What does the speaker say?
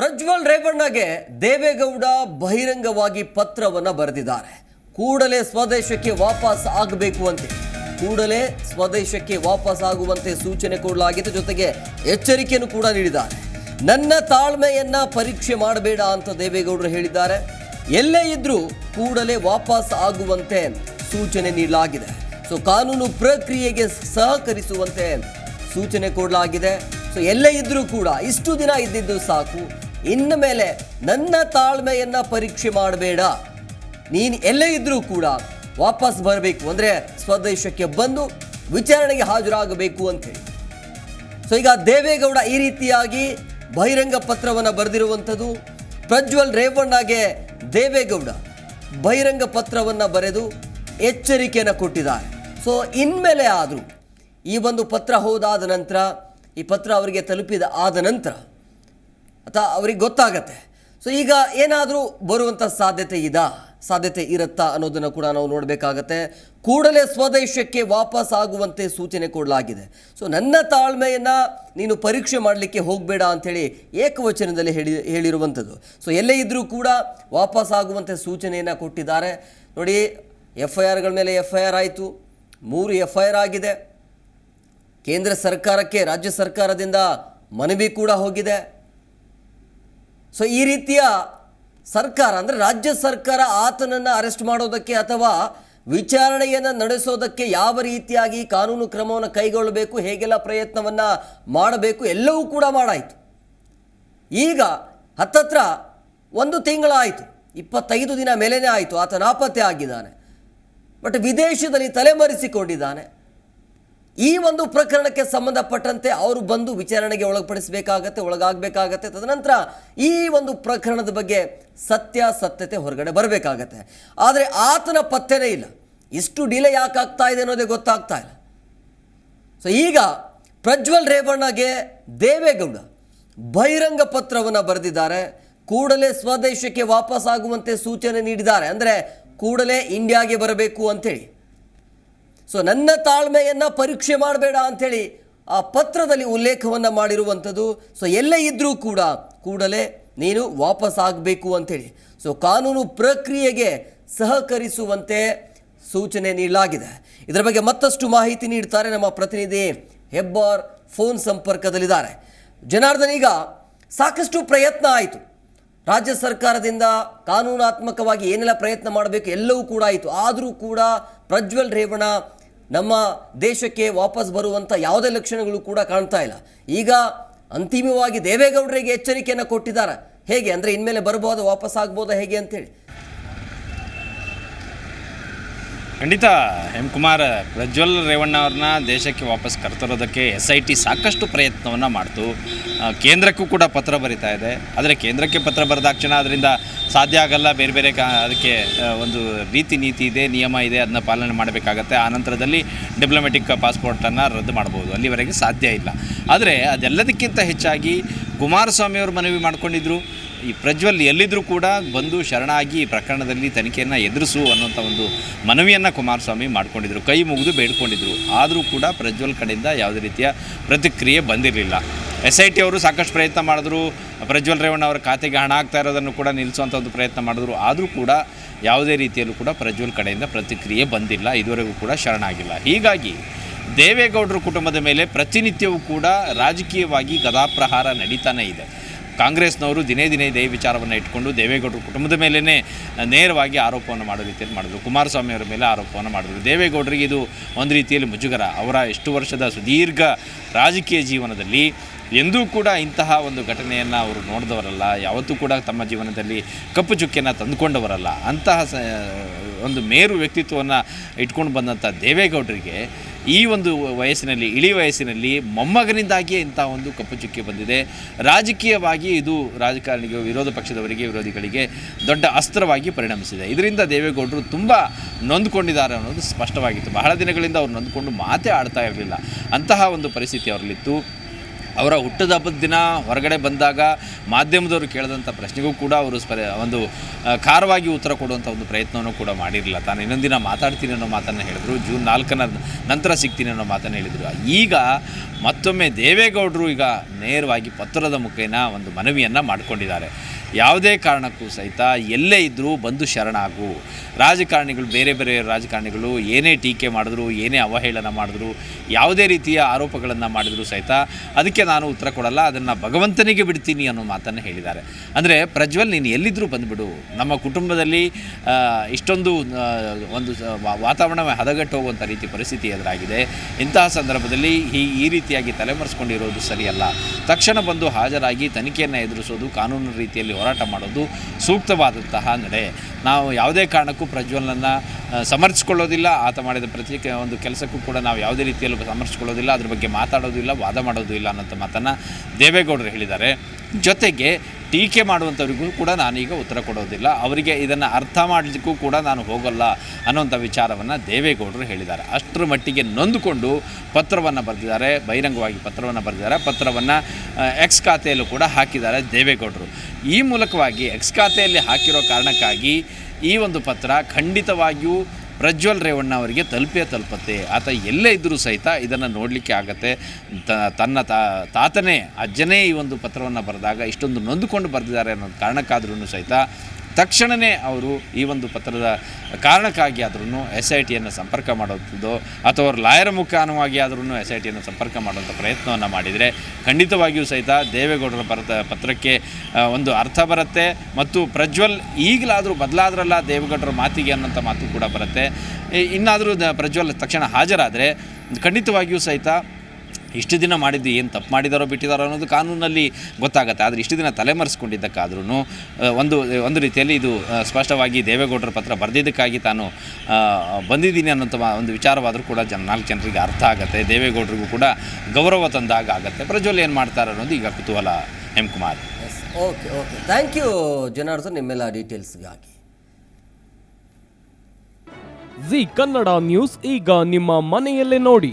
ಪ್ರಜ್ವಲ್ ರೇವಣ್ಣಗೆ ದೇವೇಗೌಡ ಬಹಿರಂಗವಾಗಿ ಪತ್ರವನ್ನ ಬರೆದಿದ್ದಾರೆ. ಕೂಡಲೇ ಸ್ವದೇಶಕ್ಕೆ ವಾಪಸ್ ಆಗಬೇಕು ಅಂತೆ. ಕೂಡಲೇ ಸ್ವದೇಶಕ್ಕೆ ವಾಪಸ್ ಆಗುವಂತೆ ಸೂಚನೆ ಕೊಡಲಾಗಿದೆ. ಜೊತೆಗೆ ಎಚ್ಚರಿಕೆಯನ್ನು ಕೂಡ ನೀಡಿದ್ದಾರೆ. ನನ್ನ ತಾಳ್ಮೆಯನ್ನ ಪರೀಕ್ಷೆ ಮಾಡಬೇಡ ಅಂತ ದೇವೇಗೌಡರು ಹೇಳಿದ್ದಾರೆ. ಎಲ್ಲೇ ಇದ್ರೂ ಕೂಡಲೇ ವಾಪಸ್ ಆಗುವಂತೆ ಸೂಚನೆ ನೀಡಲಾಗಿದೆ. ಸೊ, ಕಾನೂನು ಪ್ರಕ್ರಿಯೆಗೆ ಸಹಕರಿಸುವಂತೆ ಸೂಚನೆ ಕೊಡಲಾಗಿದೆ. ಸೊ, ಎಲ್ಲೇ ಇದ್ರೂ ಕೂಡ ಇಷ್ಟು ದಿನ ಇದ್ದಿದ್ದು ಸಾಕು. ಇನ್ನು ಮೇಲೆ ನನ್ನ ತಾಳ್ಮೆಯನ್ನು ಪರೀಕ್ಷೆ ಮಾಡಬೇಡ. ನೀನು ಎಲ್ಲೇ ಇದ್ದರೂ ಕೂಡ ವಾಪಸ್ ಬರಬೇಕು ಅಂದರೆ ಸ್ವದೇಶಕ್ಕೆ ಬಂದು ವಿಚಾರಣೆಗೆ ಹಾಜರಾಗಬೇಕು ಅಂತೇಳಿ ಸೊ ಈಗ ದೇವೇಗೌಡ ಈ ರೀತಿಯಾಗಿ ಬಹಿರಂಗ ಪತ್ರವನ್ನು ಬರೆದಿರುವಂಥದ್ದು ಪ್ರಜ್ವಲ್ ರೇವಣ್ಣಗೆ ದೇವೇಗೌಡ ಬಹಿರಂಗ ಪತ್ರವನ್ನು ಬರೆದು ಎಚ್ಚರಿಕೆಯನ್ನು ಕೊಟ್ಟಿದ್ದಾರೆ. ಸೊ ಇನ್ಮೇಲೆ ಆದರೂ ಈ ಒಂದು ಪತ್ರ ಹೋದಾದ ನಂತರ, ಈ ಪತ್ರ ಅವರಿಗೆ ತಲುಪಿದ ಆದ ನಂತರ ಅಥವಾ ಅವ್ರಿಗೆ ಗೊತ್ತಾಗತ್ತೆ. ಸೊ ಈಗ ಏನಾದರೂ ಬರುವಂಥ ಸಾಧ್ಯತೆ ಇದಾ? ಸಾಧ್ಯತೆ ಇರುತ್ತಾ ಅನ್ನೋದನ್ನು ಕೂಡ ನಾವು ನೋಡಬೇಕಾಗತ್ತೆ. ಕೂಡಲೇ ಸ್ವದೇಶಕ್ಕೆ ವಾಪಸ್ ಆಗುವಂತೆ ಸೂಚನೆ ಕೊಡಲಾಗಿದೆ. ಸೊ ನನ್ನ ತಾಳ್ಮೆಯನ್ನು ನೀನು ಪರೀಕ್ಷೆ ಮಾಡಲಿಕ್ಕೆ ಹೋಗಬೇಡ ಅಂಥೇಳಿ ಏಕವಚನದಲ್ಲಿ ಹೇಳಿ, ಹೇಳಿರುವಂಥದ್ದು. ಸೊ ಎಲ್ಲೇ ಇದ್ದರೂ ಕೂಡ ವಾಪಸ್ ಆಗುವಂತೆ ಸೂಚನೆಯನ್ನು ಕೊಟ್ಟಿದ್ದಾರೆ. ನೋಡಿ ಎಫ್ ಐ ಆರ್ಗಳ ಮೇಲೆ ಎಫ್ ಐ ಆರ್ ಆಯಿತು. ಮೂರು ಎಫ್ ಐ ಆರ್ ಆಗಿದೆ. ಕೇಂದ್ರ ಸರ್ಕಾರಕ್ಕೆ, ರಾಜ್ಯ ಸರ್ಕಾರದಿಂದ ಮನವಿ ಕೂಡ ಹೋಗಿದೆ. ಸೊ ಈ ರೀತಿಯ ಸರ್ಕಾರ, ಅಂದರೆ ರಾಜ್ಯ ಸರ್ಕಾರ ಆತನನ್ನು ಅರೆಸ್ಟ್ ಮಾಡೋದಕ್ಕೆ ಅಥವಾ ವಿಚಾರಣೆಯನ್ನು ನಡೆಸೋದಕ್ಕೆ ಯಾವ ರೀತಿಯಾಗಿ ಕಾನೂನು ಕ್ರಮವನ್ನು ಕೈಗೊಳ್ಳಬೇಕು, ಹೇಗೆಲ್ಲ ಪ್ರಯತ್ನವನ್ನು ಮಾಡಬೇಕು, ಎಲ್ಲವೂ ಕೂಡ ಮಾಡಾಯಿತು. ಈಗ ಹತ್ತತ್ರ ಒಂದು ತಿಂಗಳಾಯಿತು, ಇಪ್ಪತ್ತೈದು ದಿನ ಮೇಲೇ ಆಯಿತು ಆತ ನಾಪತ್ತೆ ಆಗಿದ್ದಾನೆ. ಬಟ್ ವಿದೇಶದಲ್ಲಿ ತಲೆಮರೆಸಿಕೊಂಡಿದ್ದಾನೆ. ಈ ಒಂದು ಪ್ರಕರಣಕ್ಕೆ ಸಂಬಂಧಪಟ್ಟಂತೆ ಅವರು ಬಂದು ವಿಚಾರಣೆಗೆ ಒಳಪಡಿಸಬೇಕಾಗತ್ತೆ, ಒಳಗಾಗಬೇಕಾಗತ್ತೆ. ತದನಂತರ ಈ ಒಂದು ಪ್ರಕರಣದ ಬಗ್ಗೆ ಸತ್ಯಾಸತ್ಯತೆ ಹೊರಗಡೆ ಬರಬೇಕಾಗತ್ತೆ. ಆದರೆ ಆತನ ಪತ್ತೆನೇ ಇಲ್ಲ. ಇಷ್ಟು ಡಿಲೇ ಯಾಕೆ ಆಗ್ತಾ ಇದೆ ಅನ್ನೋದೇ ಗೊತ್ತಾಗ್ತಾ ಇಲ್ಲ. ಸೊ ಈಗ ಪ್ರಜ್ವಲ್ ರೇವಣ್ಣಗೆ ದೇವೇಗೌಡ ಬಹಿರಂಗ ಪತ್ರವನ್ನು ಬರೆದಿದ್ದಾರೆ. ಕೂಡಲೇ ಸ್ವದೇಶಕ್ಕೆ ವಾಪಸ್ ಆಗುವಂತೆ ಸೂಚನೆ ನೀಡಿದ್ದಾರೆ. ಅಂದರೆ ಕೂಡಲೇ ಇಂಡಿಯಾಗೆ ಬರಬೇಕು ಅಂತೇಳಿ ಸೊ ನನ್ನ ತಾಳ್ಮೆಯನ್ನು ಪರೀಕ್ಷೆ ಮಾಡಬೇಡ ಅಂಥೇಳಿ ಆ ಪತ್ರದಲ್ಲಿ ಉಲ್ಲೇಖವನ್ನು ಮಾಡಿರುವಂಥದ್ದು, ಸೊ ಎಲ್ಲೇ ಇದ್ದರೂ ಕೂಡ, ಕೂಡಲೇ ನೀನು ವಾಪಸ್ ಆಗಬೇಕು ಅಂಥೇಳಿ. ಸೊ ಕಾನೂನು ಪ್ರಕ್ರಿಯೆಗೆ ಸಹಕರಿಸುವಂತೆ ಸೂಚನೆ ನೀಡಲಾಗಿದೆ. ಇದರ ಬಗ್ಗೆ ಮತ್ತಷ್ಟು ಮಾಹಿತಿ ನೀಡ್ತಾರೆ ನಮ್ಮ ಪ್ರತಿನಿಧಿ ಹೆಬ್ಬಾರ್ ಫೋನ್ ಸಂಪರ್ಕದಲ್ಲಿದ್ದಾರೆ. ಜನಾರ್ದನ್, ಈಗ ಸಾಕಷ್ಟು ಪ್ರಯತ್ನ ಆಯಿತು. ರಾಜ್ಯ ಸರ್ಕಾರದಿಂದ ಕಾನೂನಾತ್ಮಕವಾಗಿ ಏನೆಲ್ಲ ಪ್ರಯತ್ನ ಮಾಡಬೇಕು ಎಲ್ಲವೂ ಕೂಡ ಆಯಿತು. ಆದರೂ ಕೂಡ ಪ್ರಜ್ವಲ್ ರೇವಣ್ಣ ನಮ್ಮ ದೇಶಕ್ಕೆ ವಾಪಸ್ ಬರುವಂಥ ಯಾವುದೇ ಲಕ್ಷಣಗಳು ಕೂಡ ಕಾಣ್ತಾ ಇಲ್ಲ. ಈಗ ಅಂತಿಮವಾಗಿ ದೇವೇಗೌಡರಿಗೆ ಎಚ್ಚರಿಕೆಯನ್ನು ಕೊಟ್ಟಿದ್ದಾರೆ. ಹೇಗೆ? ಅಂದರೆ ಇನ್ಮೇಲೆ ಬರ್ಬೋದಾ? ವಾಪಸ್ ಆಗ್ಬೋದಾ? ಹೇಗೆ ಅಂತೇಳಿ. ಖಂಡಿತ ಎಂ ಕುಮಾರ್ ಪ್ರಜ್ವಲ್ ರೇವಣ್ಣ ಅವ್ರನ್ನ ದೇಶಕ್ಕೆ ವಾಪಸ್ ಕರ್ತರೋದಕ್ಕೆ ಎಸ್ ಐ ಟಿ ಸಾಕಷ್ಟು ಪ್ರಯತ್ನವನ್ನು ಮಾಡ್ತು. ಕೇಂದ್ರಕ್ಕೂ ಕೂಡ ಪತ್ರ ಬರಿತಾ ಇದೆ. ಆದರೆ ಕೇಂದ್ರಕ್ಕೆ ಪತ್ರ ಬರೆದಾಕ್ಷಣ ಅದರಿಂದ ಸಾಧ್ಯ ಆಗಲ್ಲ, ಬೇರೆ ಬೇರೆ ಕಾ, ಅದಕ್ಕೆ ಒಂದು ರೀತಿ ನೀತಿ ಇದೆ, ನಿಯಮ ಇದೆ ಅದನ್ನ ಪಾಲನೆ ಮಾಡಬೇಕಾಗತ್ತೆ. ಆ ನಂತರದಲ್ಲಿ ಡಿಪ್ಲೊಮೆಟಿಕ್ ಪಾಸ್ಪೋರ್ಟನ್ನು ರದ್ದು ಮಾಡ್ಬೋದು. ಅಲ್ಲಿವರೆಗೆ ಸಾಧ್ಯ ಇಲ್ಲ. ಆದರೆ ಅದೆಲ್ಲದಕ್ಕಿಂತ ಹೆಚ್ಚಾಗಿ ಕುಮಾರಸ್ವಾಮಿಯವರು ಮನವಿ ಮಾಡ್ಕೊಂಡಿದ್ರು. ಈ ಪ್ರಜ್ವಲ್ ಎಲ್ಲಿದ್ದರೂ ಕೂಡ ಬಂದು ಶರಣಾಗಿ ಈ ಪ್ರಕರಣದಲ್ಲಿ ತನಿಖೆಯನ್ನು ಎದುರಿಸು ಅನ್ನೋಂಥ ಒಂದು ಮನವಿಯನ್ನು ಕುಮಾರಸ್ವಾಮಿ ಮಾಡ್ಕೊಂಡಿದ್ರು. ಕೈ ಮುಗಿದು ಬೇಡ್ಕೊಂಡಿದ್ರು. ಆದರೂ ಕೂಡ ಪ್ರಜ್ವಲ್ ಕಡೆಯಿಂದ ಯಾವುದೇ ರೀತಿಯ ಪ್ರತಿಕ್ರಿಯೆ ಬಂದಿರಲಿಲ್ಲ. ಎಸ್ ಐ ಟಿ ಅವರು ಸಾಕಷ್ಟು ಪ್ರಯತ್ನ ಮಾಡಿದ್ರು. ಪ್ರಜ್ವಲ್ ರೇವಣ್ಣ ಅವರ ಖಾತೆಗೆ ಹಣ ಆಗ್ತಾ ಇರೋದನ್ನು ಕೂಡ ನಿಲ್ಲಿಸುವಂಥ ಒಂದು ಪ್ರಯತ್ನ ಮಾಡಿದ್ರು. ಆದರೂ ಕೂಡ ಯಾವುದೇ ರೀತಿಯಲ್ಲೂ ಕೂಡ ಪ್ರಜ್ವಲ್ ಕಡೆಯಿಂದ ಪ್ರತಿಕ್ರಿಯೆ ಬಂದಿಲ್ಲ. ಇದುವರೆಗೂ ಕೂಡ ಶರಣಾಗಿಲ್ಲ. ಹೀಗಾಗಿ ದೇವೇಗೌಡರ ಕುಟುಂಬದ ಮೇಲೆ ಪ್ರತಿನಿತ್ಯವೂ ಕೂಡ ರಾಜಕೀಯವಾಗಿ ಗದಾಪ್ರಹಾರ ನಡೀತಾನೇ ಇದೆ. ಕಾಂಗ್ರೆಸ್ನವರು ದಿನೇ ದಿನೇ ಇದೇ ವಿಚಾರವನ್ನು ಇಟ್ಕೊಂಡು ದೇವೇಗೌಡರ ಕುಟುಂಬದ ಮೇಲೇ ನೇರವಾಗಿ ಆರೋಪವನ್ನು ಮಾಡೋ ರೀತಿಯಲ್ಲಿ ಮಾಡಿದ್ರು. ಕುಮಾರಸ್ವಾಮಿ ಅವರ ಮೇಲೆ ಆರೋಪವನ್ನು ಮಾಡಿದ್ರು. ದೇವೇಗೌಡರಿಗೆ ಇದು ಒಂದು ರೀತಿಯಲ್ಲಿ ಮುಜುಗರ. ಅವರ ಎಷ್ಟು ವರ್ಷದ ಸುದೀರ್ಘ ರಾಜಕೀಯ ಜೀವನದಲ್ಲಿ ಎಂದೂ ಕೂಡ ಇಂತಹ ಒಂದು ಘಟನೆಯನ್ನು ಅವರು ನೋಡಿದವರಲ್ಲ, ಯಾವತ್ತೂ ಕೂಡ ತಮ್ಮ ಜೀವನದಲ್ಲಿ ಕಪ್ಪು ಚುಕ್ಕಿಯನ್ನು ತಂದುಕೊಂಡವರಲ್ಲ, ಅಂತಹ ಒಂದು ಮೇರು ವ್ಯಕ್ತಿತ್ವವನ್ನು ಇಟ್ಕೊಂಡು ಬಂದಂಥ ದೇವೇಗೌಡರಿಗೆ ಈ ಒಂದು ವಯಸ್ಸಿನಲ್ಲಿ, ಇಳಿ ವಯಸ್ಸಿನಲ್ಲಿ ಮೊಮ್ಮಗನಿಂದಾಗಿಯೇ ಇಂಥ ಒಂದು ಕಪ್ಪು ಚುಕ್ಕೆ ಬಂದಿದೆ. ರಾಜಕೀಯವಾಗಿ ಇದು ರಾಜಕಾರಣಿಗೆ, ವಿರೋಧ ಪಕ್ಷದವರಿಗೆ, ವಿರೋಧಿಗಳಿಗೆ ದೊಡ್ಡ ಅಸ್ತ್ರವಾಗಿ ಪರಿಣಮಿಸಿದೆ. ಇದರಿಂದ ದೇವೇಗೌಡರು ತುಂಬ ನೊಂದ್ಕೊಂಡಿದ್ದಾರೆ ಅನ್ನೋದು ಸ್ಪಷ್ಟವಾಗಿತ್ತು. ಬಹಳ ದಿನಗಳಿಂದ ಅವ್ರು ನೊಂದ್ಕೊಂಡು ಮಾತೇ ಆಡ್ತಾ ಇರಲಿಲ್ಲ. ಅಂತಹ ಒಂದು ಪರಿಸ್ಥಿತಿ ಅವರಲ್ಲಿತ್ತು. ಅವರ ಹುಟ್ಟದ ಹಬ್ಬದ ದಿನ ಹೊರಗಡೆ ಬಂದಾಗ ಮಾಧ್ಯಮದವರು ಕೇಳಿದಂಥ ಪ್ರಶ್ನೆಗೂ ಕೂಡ ಅವರು ಒಂದು ಖಾರವಾಗಿ ಉತ್ತರ ಕೊಡುವಂಥ ಒಂದು ಪ್ರಯತ್ನವನ್ನು ಕೂಡ ಮಾಡಿರಲಿಲ್ಲ. ತಾನು ದಿನ ಮಾತಾಡ್ತೀನಿ ಅನ್ನೋ ಮಾತನ್ನು ಹೇಳಿದರು. ಜೂನ್ ನಾಲ್ಕನ ನಂತರ ಸಿಗ್ತೀನಿ ಅನ್ನೋ ಮಾತನ್ನು ಹೇಳಿದರು. ಈಗ ಮತ್ತೊಮ್ಮೆ ದೇವೇಗೌಡರು ಈಗ ನೇರವಾಗಿ ಪತ್ರದ ಮುಖೇನ ಒಂದು ಮನವಿಯನ್ನು ಮಾಡಿಕೊಂಡಿದ್ದಾರೆ. ಯಾವುದೇ ಕಾರಣಕ್ಕೂ ಸಹಿತ ಎಲ್ಲೇ ಇದ್ದರೂ ಬಂದು ಶರಣಾಗು. ರಾಜಕಾರಣಿಗಳು, ಬೇರೆ ಬೇರೆ ರಾಜಕಾರಣಿಗಳು ಏನೇ ಟೀಕೆ ಮಾಡಿದ್ರು, ಏನೇ ಅವಹೇಳನ ಮಾಡಿದ್ರು, ಯಾವುದೇ ರೀತಿಯ ಆರೋಪಗಳನ್ನು ಮಾಡಿದ್ರು ಸಹಿತ ಅದಕ್ಕೆ ನಾನು ಉತ್ತರ ಕೊಡಲ್ಲ, ಅದನ್ನು ಭಗವಂತನಿಗೆ ಬಿಡ್ತೀನಿ ಅನ್ನೋ ಮಾತನ್ನು ಹೇಳಿದ್ದಾರೆ. ಅಂದರೆ ಪ್ರಜ್ವಲ್, ನೀನು ಎಲ್ಲಿದ್ದರೂ ಬಂದುಬಿಡು. ನಮ್ಮ ಕುಟುಂಬದಲ್ಲಿ ಇಷ್ಟೊಂದು ಒಂದು ವಾತಾವರಣ ಹದಗೆಟ್ಟು ಹೋಗುವಂಥ ರೀತಿ ಪರಿಸ್ಥಿತಿ ಎದುರಾಗಿದೆ. ಇಂತಹ ಸಂದರ್ಭದಲ್ಲಿ ಈ ಈ ರೀತಿಯಾಗಿ ತಲೆಮರೆಸ್ಕೊಂಡಿರೋದು ಸರಿಯಲ್ಲ. ತಕ್ಷಣ ಬಂದು ಹಾಜರಾಗಿ ತನಿಖೆಯನ್ನು ಎದುರಿಸೋದು, ಕಾನೂನು ರೀತಿಯಲ್ಲಿ ಹೋರಾಟ ಮಾಡೋದು ಸೂಕ್ತವಾದಂತಹ ನಡೆ. ನಾವು ಯಾವುದೇ ಕಾರಣಕ್ಕೂ ಪ್ರಜ್ವಲನನ್ನು ಸಮರ್ಥಿಸ್ಕೊಳ್ಳೋದಿಲ್ಲ. ಆತ ಮಾಡಿದ ಪ್ರತಿ ಒಂದು ಕೆಲಸಕ್ಕೂ ಕೂಡ ನಾವು ಯಾವುದೇ ರೀತಿಯಲ್ಲೂ ಸಮರ್ಥಿಸ್ಕೊಳ್ಳೋದಿಲ್ಲ. ಅದ್ರ ಬಗ್ಗೆ ಮಾತಾಡೋದಿಲ್ಲ, ವಾದ ಮಾಡೋದು ಇಲ್ಲ ಅನ್ನೋಂಥ ಮಾತನ್ನು ದೇವೇಗೌಡರು ಹೇಳಿದ್ದಾರೆ. ಜೊತೆಗೆ ಟೀಕೆ ಮಾಡುವಂಥವ್ರಿಗೂ ಕೂಡ ನಾನೀಗ ಉತ್ತರ ಕೊಡೋದಿಲ್ಲ. ಅವರಿಗೆ ಇದನ್ನು ಅರ್ಥ ಮಾಡಲಿಕ್ಕೂ ಕೂಡ ನಾನು ಹೋಗಲ್ಲ ಅನ್ನೋಂಥ ವಿಚಾರವನ್ನು ದೇವೇಗೌಡರು ಹೇಳಿದ್ದಾರೆ. ಅಷ್ಟರ ಮಟ್ಟಿಗೆ ನೊಂದುಕೊಂಡು ಪತ್ರವನ್ನು ಬರೆದಿದ್ದಾರೆ. ಬಹಿರಂಗವಾಗಿ ಪತ್ರವನ್ನು ಬರೆದಿದ್ದಾರೆ. ಪತ್ರವನ್ನು ಎಕ್ಸ್ ಖಾತೆಯಲ್ಲೂ ಕೂಡ ಹಾಕಿದ್ದಾರೆ ದೇವೇಗೌಡರು. ಈ ಮೂಲಕವಾಗಿ ಎಕ್ಸ್ ಖಾತೆಯಲ್ಲಿ ಹಾಕಿರೋ ಕಾರಣಕ್ಕಾಗಿ ಈ ಒಂದು ಪತ್ರ ಖಂಡಿತವಾಗಿಯೂ ಪ್ರಜ್ವಲ್ ರೇವಣ್ಣ ಅವರಿಗೆ ತಲುಪೇ ತಲುಪತ್ತೆ. ಆತ ಎಲ್ಲೇ ಇದ್ದರೂ ಸಹಿತ ಇದನ್ನು ನೋಡಲಿಕ್ಕೆ ಆಗತ್ತೆ. ತನ್ನ ತಾತನೇ, ಅಜ್ಜನೇ ಈ ಒಂದು ಪತ್ರವನ್ನು ಬರೆದಾಗ ಇಷ್ಟೊಂದು ನೊಂದುಕೊಂಡು ಬರೆದಿದ್ದಾರೆ ಅನ್ನೋ ಕಾರಣಕ್ಕಾದ್ರೂ ಸಹಿತ ತಕ್ಷಣವೇ ಅವರು ಈ ಒಂದು ಪತ್ರದ ಕಾರಣಕ್ಕಾಗಿ ಆದ್ರೂ ಎಸ್ ಐ ಟಿಯನ್ನು ಸಂಪರ್ಕ ಮಾಡೋದು ಅಥವಾ ಅವ್ರ ಲಾಯರ್ ಮುಖಾನುವಾಗಿ ಆದ್ರೂ ಎಸ್ ಐ ಟಿಯನ್ನು ಸಂಪರ್ಕ ಮಾಡುವಂಥ ಪ್ರಯತ್ನವನ್ನು ಮಾಡಿದರೆ ಖಂಡಿತವಾಗಿಯೂ ಸಹಿತ ದೇವೇಗೌಡರ ಬರತ ಪತ್ರಕ್ಕೆ ಒಂದು ಅರ್ಥ ಬರುತ್ತೆ. ಮತ್ತು ಪ್ರಜ್ವಲ್ ಈಗಲಾದರೂ ಬದಲಾದ್ರಲ್ಲ ದೇವೇಗೌಡರ ಮಾತಿಗೆ ಅನ್ನೋಂಥ ಮಾತು ಕೂಡ ಬರುತ್ತೆ. ಇನ್ನಾದರೂ ಪ್ರಜ್ವಲ್ ತಕ್ಷಣ ಹಾಜರಾದರೆ ಖಂಡಿತವಾಗಿಯೂ ಸಹಿತ ಇಷ್ಟು ದಿನ ಮಾಡಿದ್ದು ಏನು ತಪ್ಪು ಮಾಡಿದಾರೋ ಬಿಟ್ಟಿದಾರೋ ಅನ್ನೋದು ಕಾನೂನಲ್ಲಿ ಗೊತ್ತಾಗುತ್ತೆ. ಆದರೆ ಇಷ್ಟು ದಿನ ತಲೆಮರೆಸ್ಕೊಂಡಿದ್ದಕ್ಕಾದ್ರೂ ಒಂದು ಒಂದು ರೀತಿಯಲ್ಲಿ ಇದು ಸ್ಪಷ್ಟವಾಗಿ ದೇವೇಗೌಡರ ಪತ್ರ ಬರೆದಿದ್ದಕ್ಕಾಗಿ ತಾನು ಬಂದಿದ್ದೀನಿ ಅನ್ನೋಂಥ ಮ- ಒಂದು ವಿಚಾರವಾದರೂ ಕೂಡ ಜನ ನಾಲ್ಕು ಜನರಿಗೆ ಅರ್ಥ ಆಗುತ್ತೆ. ದೇವೇಗೌಡರಿಗೂ ಕೂಡ ಗೌರವ ತಂದಾಗ ಆಗುತ್ತೆ. ಪ್ರಜ್ವಲ್ ಏನು ಮಾಡ್ತಾರೆ ಅನ್ನೋದು ಈಗ ಕುತೂಹಲ Hemakumar yes okay okay thank you Janardhan ನಿಮ್ಮೆಲ್ಲ ಡೀಟೇಲ್ಸ್ಗಾಗಿ ಜಿ ಕನ್ನಡ ನ್ಯೂಸ್ ಈಗ ನಿಮ್ಮ ಮನೆಯಲ್ಲೇ ನೋಡಿ.